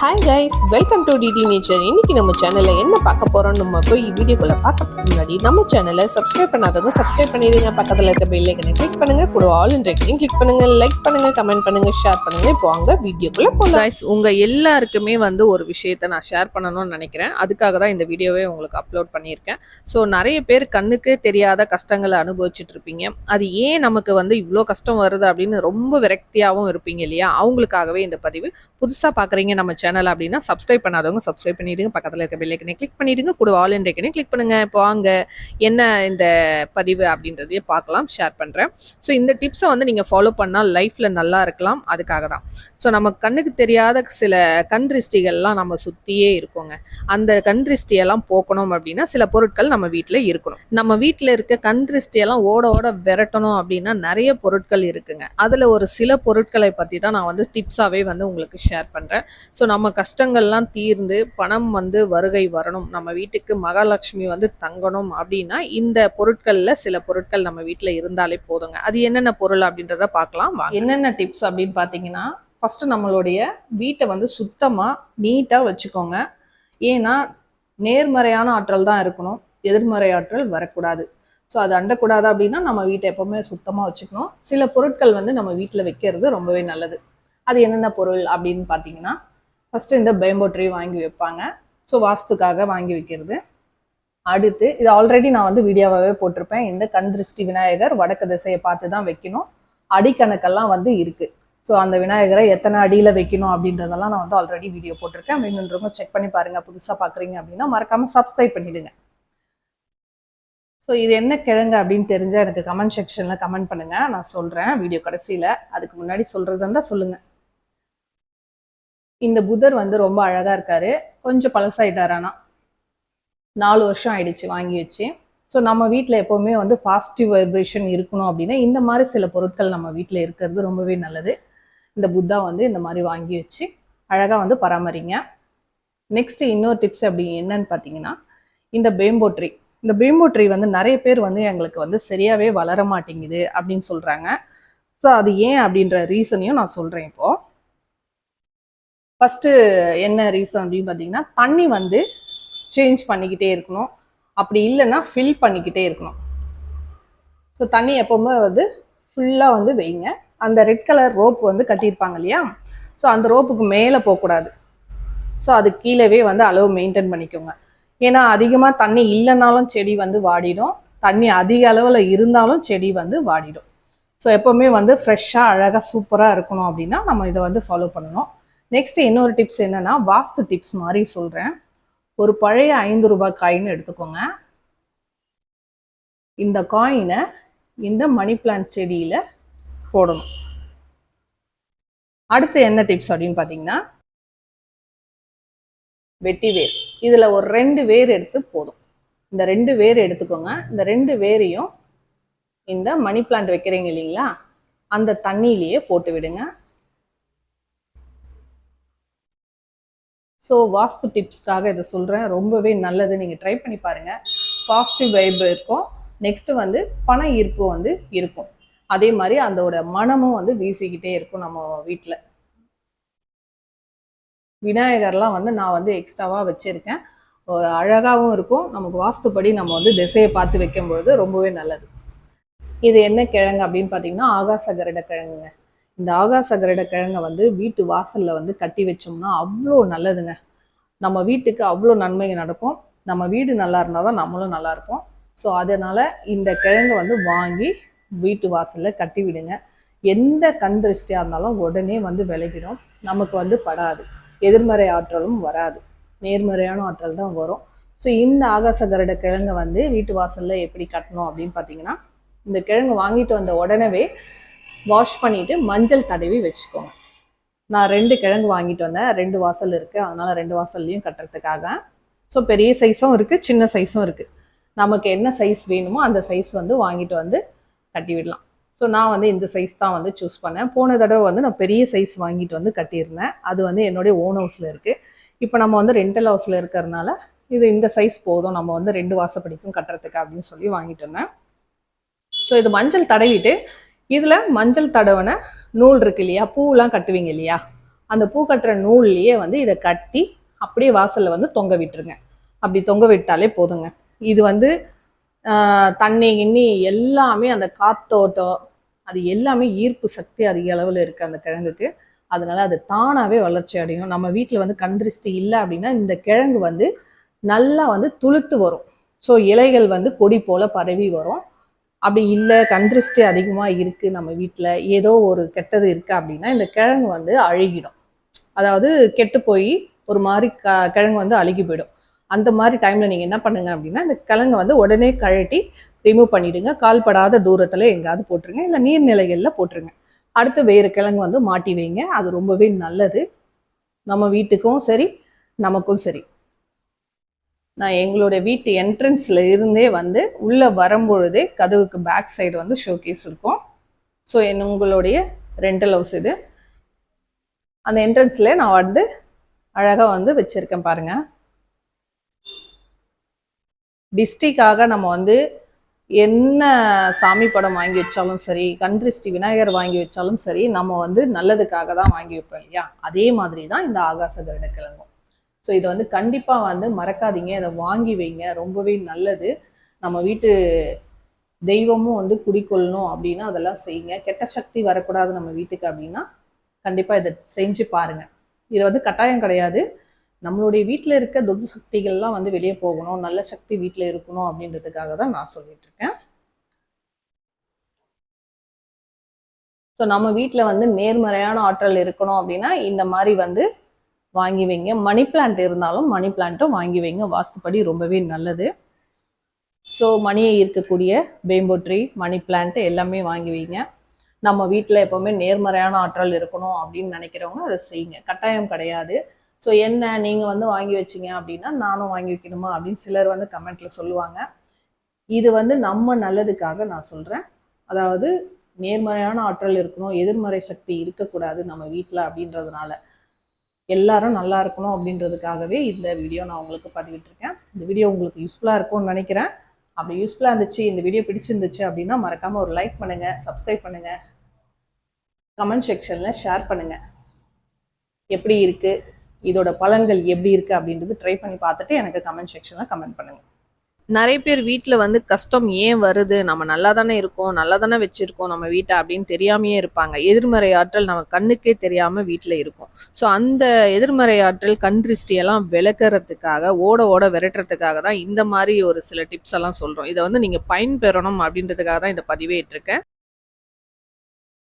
Hi guys welcome to DD nature இன்னைக்கு நம்ம சேனலில் என்ன பார்க்க போகிறோம் நம்ம போய் வீடியோக்குள்ள பார்க்கறதுக்கு முன்னாடி நம்ம சேனலை சப்ஸ்கிரைப் பண்ணாதவங்க சப்ஸ்கிரைப் பண்ணிடுங்க. பக்கத்தில் இருக்க பெல்லைக்கனை கிளிக் பண்ணுங்கள் கூட ஆல் இன் ரெக்கையும் கிளிக் பண்ணுங்கள் லைக் பண்ணுங்கள் கமெண்ட் பண்ணுங்க ஷேர் பண்ணுங்க. இப்போ வாங்க வீடியோக்குள்ளே போகலாம் கைஸ் உங்கள் எல்லாருக்குமே வந்து ஒரு விஷயத்தை நான் ஷேர் பண்ணணும்னு நினைக்கிறேன். அதுக்காக தான் இந்த வீடியோவே உங்களுக்கு அப்லோட் பண்ணியிருக்கேன். ஸோ நிறைய பேர் கண்ணுக்கு தெரியாத கஷ்டங்களை அனுபவிச்சுட்டு இருப்பீங்க. அது ஏன் நமக்கு வந்து இவ்வளோ கஷ்டம் வருது அப்படின்னு ரொம்ப விரக்தியாகவும் இருப்பீங்க இல்லையா? அவங்களுக்காகவே இந்த பதிவு. புதுசாக பார்க்குறீங்க நம்ம சேனல் அப்படின்னா சப்ஸ்கிரைப் பண்ணாதவங்க சப்ஸ்கிரைப் பண்ணிடுங்க. பக்கத்தில் இருக்க பெல்லைக்கனே கிளிக் பண்ணிடுங்க. கூட ஆல் இன்றைக்கனே கிளிக் பண்ணுங்கள் இப்போ வாங்க என்ன இந்த பதிவு அப்படின்றதையும் பார்க்கலாம் ஷேர் பண்ணுறேன் ஸோ இந்த டிப்ஸை வந்து நீங்கள் ஃபாலோ பண்ணால் லைஃப்பில் நல்லா இருக்கலாம். அதுக்காக தான். ஸோ நம்ம கண்ணுக்கு தெரியாத சில கண் திருஷ்டிகள்லாம் நம்ம சுற்றியே இருக்கோங்க. அந்த கண் திருஷ்டியெல்லாம் போக்கணும் அப்படின்னா சில பொருட்கள் நம்ம வீட்டில் இருக்கணும். நம்ம வீட்டில் இருக்க கண் திருஷ்டியெல்லாம் ஓட ஓட விரட்டணும் அப்படின்னா நிறைய பொருட்கள் இருக்குங்க. அதில் ஒரு சில பொருட்களை பற்றி தான் நான் வந்து டிப்ஸாகவே வந்து உங்களுக்கு ஷேர் பண்ணுறேன் ஸோ நம்ம கஷ்டங்கள்லாம் தீர்ந்து பணம் வந்து வருகை வரணும். நம்ம வீட்டுக்கு மகாலட்சுமி வந்து தங்கணும் அப்படின்னா இந்த பொருட்களில் சில பொருட்கள் நம்ம வீட்டில் இருந்தாலே போதுங்க. அது என்னென்ன பொருள் அப்படின்றத பார்க்கலாம். என்னென்ன டிப்ஸ் அப்படின்னு பார்த்தீங்கன்னா ஃபஸ்ட்டு நம்மளுடைய வீட்டை வந்து சுத்தமாக நீட்டாக வச்சுக்கோங்க. ஏன்னா நேர்மறையான ஆற்றல் தான் இருக்கணும். எதிர்மறை ஆற்றல் வரக்கூடாது. ஸோ அது அண்டக்கூடாது அப்படின்னா நம்ம வீட்டை எப்போவுமே சுத்தமாக வச்சுக்கணும். சில பொருட்கள் வந்து நம்ம வீட்டில் வைக்கிறது ரொம்பவே நல்லது. அது என்னென்ன பொருள் அப்படின்னு பார்த்தீங்கன்னா ஃபஸ்ட்டு இந்த பேம்போ ட்ரீ வாங்கி வைப்பாங்க. ஸோ வாஸ்துக்காக வாங்கி வைக்கிறது. அடுத்து இது ஆல்ரெடி நான் வந்து வீடியோவாகவே போட்டிருப்பேன். இந்த கண் திருஷ்டி விநாயகர் வடக்கு திசையை பார்த்து தான் வைக்கணும். அடிக்கணக்கெல்லாம் வந்து இருக்குது ஸோ அந்த விநாயகரை எத்தனை அடியில் வைக்கணும் அப்படின்றதெல்லாம் நான் வந்து ஆல்ரெடி வீடியோ போட்டிருக்கேன். வேணுன்றவங்க செக் பண்ணி பாருங்கள் புதுசாக பார்க்குறீங்க அப்படின்னா மறக்காமல் சப்ஸ்கிரைப் பண்ணிவிடுங்க ஸோ இது என்ன கிழங்கு அப்படின்னு தெரிஞ்சால் எனக்கு கமெண்ட் செக்ஷனில் கமெண்ட் பண்ணுங்கள் நான் சொல்கிறேன் வீடியோ கடைசியில். அதுக்கு முன்னாடி சொல்கிறது இருந்தால் சொல்லுங்கள் இந்த புதர் வந்து ரொம்ப அழகாக இருக்காரு. கொஞ்சம் பழசாயிட்டார் ஆனால் நாலு வருஷம் ஆயிடுச்சு வாங்கி வச்சு. ஸோ நம்ம வீட்டில் எப்போவுமே வந்து பாசிட்டிவ் வைப்ரேஷன் இருக்கணும் அப்படின்னா இந்த மாதிரி சில பொருட்கள் நம்ம வீட்டில் இருக்கிறது ரொம்பவே நல்லது. இந்த புத்தா வந்து இந்த மாதிரி வாங்கி வச்சு அழகாக வந்து பராமரிங்க. நெக்ஸ்ட்டு இன்னொரு டிப்ஸ் அப்படி என்னன்னு பார்த்தீங்கன்னா இந்த பேம்போ ட்ரீ இந்த பேம்போ ட்ரீ வந்து நிறைய பேர் வந்து எங்களுக்கு வந்து சரியாகவே வளர மாட்டேங்குது அப்படின்னு சொல்கிறாங்க ஸோ அது ஏன் அப்படின்ற ரீசனையும் நான் சொல்கிறேன் இப்போது ஃபஸ்ட்டு என்ன ரீசன் அப்படின்னு பார்த்தீங்கன்னா தண்ணி வந்து சேஞ்ச் பண்ணிக்கிட்டே இருக்கணும். அப்படி இல்லைன்னா ஃபில் பண்ணிக்கிட்டே இருக்கணும். ஸோ தண்ணி எப்போவுமே வந்து ஃபுல்லாக வந்து வைங்க. அந்த ரெட் கலர் ரோப் வந்து கட்டியிருப்பாங்க இல்லையா? ஸோ அந்த ரோப்புக்கு மேலே போகக்கூடாது. ஸோ அது கீழவே வந்து அளவு மெயின்டைன் பண்ணிக்கோங்க. ஏன்னா அதிகமாக தண்ணி இல்லைனாலும் செடி வந்து வாடிடும். தண்ணி அதிக அளவில் இருந்தாலும் செடி வந்து வாடிடும். ஸோ எப்போவுமே வந்து ஃப்ரெஷ்ஷாக அழகாக சூப்பராக இருக்கணும் அப்படின்னா நம்ம இதை வந்து ஃபாலோ பண்ணணும். நெக்ஸ்ட் இன்னொரு டிப்ஸ் என்னன்னா வாஸ்து டிப்ஸ் மாதிரி சொல்கிறேன் ஒரு பழைய ஐந்து ரூபாய் காயின்னு எடுத்துக்கோங்க. இந்த காயினை இந்த மணி பிளான்ட் செடியில் போடணும். அடுத்து என்ன டிப்ஸ் அப்படின்னு பார்த்தீங்கன்னா வெட்டி வேர். இதில் ஒரு ரெண்டு வேர் எடுத்து போதும். இந்த ரெண்டு வேர் எடுத்துக்கோங்க. இந்த ரெண்டு வேரையும் இந்த மணி பிளான்ட் வைக்கிறீங்க இல்லைங்களா அந்த தண்ணியிலேயே போட்டு விடுங்க. ஸோ வாஸ்து டிப்ஸ்க்காக இதை சொல்கிறேன் ரொம்பவே நல்லது. நீங்கள் ட்ரை பண்ணி பாருங்கள் பாசிட்டிவ் வைப் இருக்கும். நெக்ஸ்ட்டு வந்து பண ஈர்ப்பு வந்து இருக்கும். அதே மாதிரி அதோட மனமும் வந்து வீசிக்கிட்டே இருக்கும் நம்ம வீட்டில் விநாயகர்லாம் வந்து நான் வந்து எக்ஸ்ட்ராவாக வச்சுருக்கேன். ஒரு அழகாகவும் இருக்கும். நமக்கு வாஸ்துப்படி நம்ம வந்து திசையை பார்த்து வைக்கும் பொழுது ரொம்பவே நல்லது. இது என்ன கிழங்கு அப்படின்னு பார்த்தீங்கன்னா ஆகாச கரட கிழங்குங்க. இந்த ஆகாச கருட கிழங்கை வந்து வீட்டு வாசலில் வந்து கட்டி வச்சோம்னா அவ்வளோ நல்லதுங்க. நம்ம வீட்டுக்கு அவ்வளோ நன்மை நடக்கும். நம்ம வீடு நல்லா இருந்தால் தான் நம்மளும் நல்லா இருப்போம். ஸோ அதனால் இந்த கிழங்கை வந்து வாங்கி வீட்டு வாசலில் கட்டி விடுங்க. எந்த கண் திருஷ்டியாக இருந்தாலும் உடனே வந்து விலகிடும். நமக்கு வந்து படாது. எதிர்மறை ஆற்றலும் வராது. நேர்மறையான ஆற்றல் தான் வரும். ஸோ இந்த ஆகாச கருட கிழங்கை வந்து வீட்டு வாசலில் எப்படி கட்டணும் அப்படின்னு பார்த்தீங்கன்னா இந்த கிழங்கு வாங்கிட்டு வந்த உடனே வாஷ் பண்ணிட்டு மஞ்சள் தடவி வச்சுக்கோங்க. நான் ரெண்டு கிழங்கு வாங்கிட்டு வந்தேன். ரெண்டு வாசல் இருக்குது அதனால ரெண்டு வாசல்லையும் கட்டுறதுக்காக. ஸோ பெரிய சைஸும் இருக்குது சின்ன சைஸும் இருக்குது நமக்கு என்ன சைஸ் வேணுமோ அந்த சைஸ் வந்து வாங்கிட்டு வந்து கட்டி விடலாம். ஸோ நான் வந்து இந்த சைஸ் தான் வந்து சூஸ் பண்ணேன். போன தடவை வந்து நான் பெரிய சைஸ் வாங்கிட்டு வந்து கட்டியிருந்தேன். அது வந்து என்னுடைய ஓன் ஹவுஸில் இருக்குது இப்போ நம்ம வந்து ரெண்டல் ஹவுஸில் இருக்கிறதுனால இது இந்த சைஸ் போதும். நம்ம வந்து ரெண்டு வாசப்படிக்கும் கட்டுறதுக்கு அப்படின்னு சொல்லி வாங்கிட்டு வந்தேன். ஸோ இது மஞ்சள் தடவிட்டு இதில் மஞ்சள் தடவனை நூல் இருக்கு இல்லையா? பூவெலாம் கட்டுவீங்க இல்லையா? அந்த பூ கட்டுற நூல்லையே வந்து இதை கட்டி அப்படியே வாசலில் வந்து தொங்க விட்டுருங்க. அப்படி தொங்க விட்டாலே போதுங்க. இது வந்து தண்ணி கிண்ணி எல்லாமே அந்த காத்தோட்டம் அது எல்லாமே ஈர்ப்பு சக்தி அதிக அளவில் இருக்குது அந்த கிழங்குக்கு. அதனால அது தானாகவே வளர்ச்சி அடையும். நம்ம வீட்டில் வந்து கந்திருஷ்டி இல்லை அப்படின்னா இந்த கிழங்கு வந்து நல்லா வந்து துளுத்து வரும். ஸோ இலைகள் வந்து கொடி போல் பரவி வரும். அப்படி இல்லை கந்திருஷ்டி அதிகமாக இருக்குது நம்ம வீட்டில் ஏதோ ஒரு கெட்டது இருக்குது அப்படின்னா இந்த கிழங்கு வந்து அழுகிடும். அதாவது கெட்டு போய் ஒரு மாதிரி க கிழங்கு வந்து அழுகி போயிடும். அந்த மாதிரி டைமில் நீங்கள் என்ன பண்ணுங்க அப்படின்னா இந்த கிழங்கை வந்து உடனே கழட்டி ரிமூவ் பண்ணிவிடுங்க கால்படாத தூரத்தில் எங்கேயாவது போட்டுருங்க. இல்லை நீர்நிலைகளில் போட்டுருங்க. அடுத்து வேறு கிழங்கு வந்து மாட்டி வைங்க. அது ரொம்பவே நல்லது. நம்ம வீட்டுக்கும் சரி நமக்கும் சரி. நான் எங்களுடைய வீட்டு என்ட்ரன்ஸில் இருந்தே வந்து உள்ளே வரும்பொழுதே கதவுக்கு பேக் சைடு வந்து ஷோகேஸ் இருக்கும். ஸோ என் உங்களுடைய ரெண்டல் ஹவுஸ் இது. அந்த என்ட்ரன்ஸில் நான் வந்து அழகாக வந்து வச்சுருக்கேன் பாருங்கள் டிஸ்ட்ரிக்காக நம்ம வந்து என்ன சாமி படம் வாங்கி வச்சாலும் சரி கண்திருஷ்டி விநாயகர் வாங்கி வச்சாலும் சரி நம்ம வந்து நல்லதுக்காக தான் வாங்கி வைப்போம் இல்லையா? அதே மாதிரி தான் இந்த ஆகாச கருட கிழங்கும் ஸோ இதை வந்து கண்டிப்பாக வந்து மறக்காதீங்க. இதை வாங்கி வைங்க. ரொம்பவே நல்லது. நம்ம வீட்டு தெய்வமும் வந்து குடிக்கொள்ளணும் அப்படின்னா அதெல்லாம் செய்யுங்க. கெட்ட சக்தி வரக்கூடாது நம்ம வீட்டுக்கு அப்படின்னா கண்டிப்பாக இதை செஞ்சு பாருங்கள் இது வந்து கட்டாயம் கிடையாது. நம்மளுடைய வீட்டில் இருக்க துர்து சக்திகள்லாம் வந்து வெளியே போகணும். நல்ல சக்தி வீட்டில் இருக்கணும் அப்படின்றதுக்காக தான் நான் சொல்லிட்டு இருக்கேன் ஸோ நம்ம வீட்டில் வந்து நேர்மறையான ஆற்றல் இருக்கணும் அப்படின்னா இந்த மாதிரி வந்து வாங்கி வைங்க. மணி பிளான்ட் இருந்தாலும் மணி பிளான்ட்டும் வாங்கி வைங்க. வாஸ்துப்படி ரொம்பவே நல்லது. ஸோ மணியை இருக்கக்கூடிய பேம்போ ட்ரீ மணி பிளான்ட் எல்லாமே வாங்கி வைங்க. நம்ம வீட்டில் எப்போவுமே நேர்மறையான ஆற்றல் இருக்கணும் அப்படின்னு நினைக்கிறவங்க அதை செய்யுங்க. கட்டாயம் கிடையாது. ஸோ என்ன நீங்கள் வந்து வாங்கி வச்சீங்க அப்படின்னா நானும் வாங்கி வைக்கணுமா அப்படின்னு சிலர் வந்து கமெண்ட்டில் சொல்லுவாங்க. இது வந்து நம்ம நல்லதுக்காக நான் சொல்கிறேன் அதாவது நேர்மறையான ஆற்றல் இருக்கணும் எதிர்மறை சக்தி இருக்கக்கூடாது நம்ம வீட்டில் அப்படின்றதுனால. எல்லாரும் நல்லா இருக்கணும் அப்படின்றதுக்காகவே இந்த வீடியோ நான் உங்களுக்கு பதிவிட்டிருக்கேன். இந்த வீடியோ உங்களுக்கு யூஸ்ஃபுல்லாக இருக்கும்னு நினைக்கிறேன். அப்படி யூஸ்ஃபுல்லாக இருந்துச்சு இந்த வீடியோ பிடிச்சிருந்துச்சு அப்படின்னா மறக்காமல் ஒரு லைக் பண்ணுங்கள் சப்ஸ்கிரைப் பண்ணுங்கள் கமெண்ட் செக்ஷனில் ஷேர் பண்ணுங்கள் எப்படி இருக்குது இதோட பலன்கள் எப்படி இருக்குது அப்படின்றது ட்ரை பண்ணி பார்த்துட்டு எனக்கு கமெண்ட் செக்ஷனில் கமெண்ட் பண்ணுங்கள் நிறைய பேர் வீட்டில் வந்து கஷ்டம் ஏன் வருது? நம்ம நல்லா தானே இருக்கோம் நல்லா தானே வச்சுருக்கோம் நம்ம வீட்டை அப்படின்னு தெரியாமையே இருப்பாங்க. எதிர்மறை ஆற்றல் நம்ம கண்ணுக்கே தெரியாமல் வீட்டில் இருக்கும். ஸோ அந்த எதிர்மறை ஆற்றல் கண் திருஷ்டியெல்லாம் விளக்குறதுக்காக ஓட ஓட விரட்டுறதுக்காக தான் இந்த மாதிரி ஒரு சில டிப்ஸ் எல்லாம் சொல்கிறோம் இதை வந்து நீங்கள் பயன்பெறணும் அப்படின்றதுக்காக தான் இந்த பதிவேட்டிருக்கேன்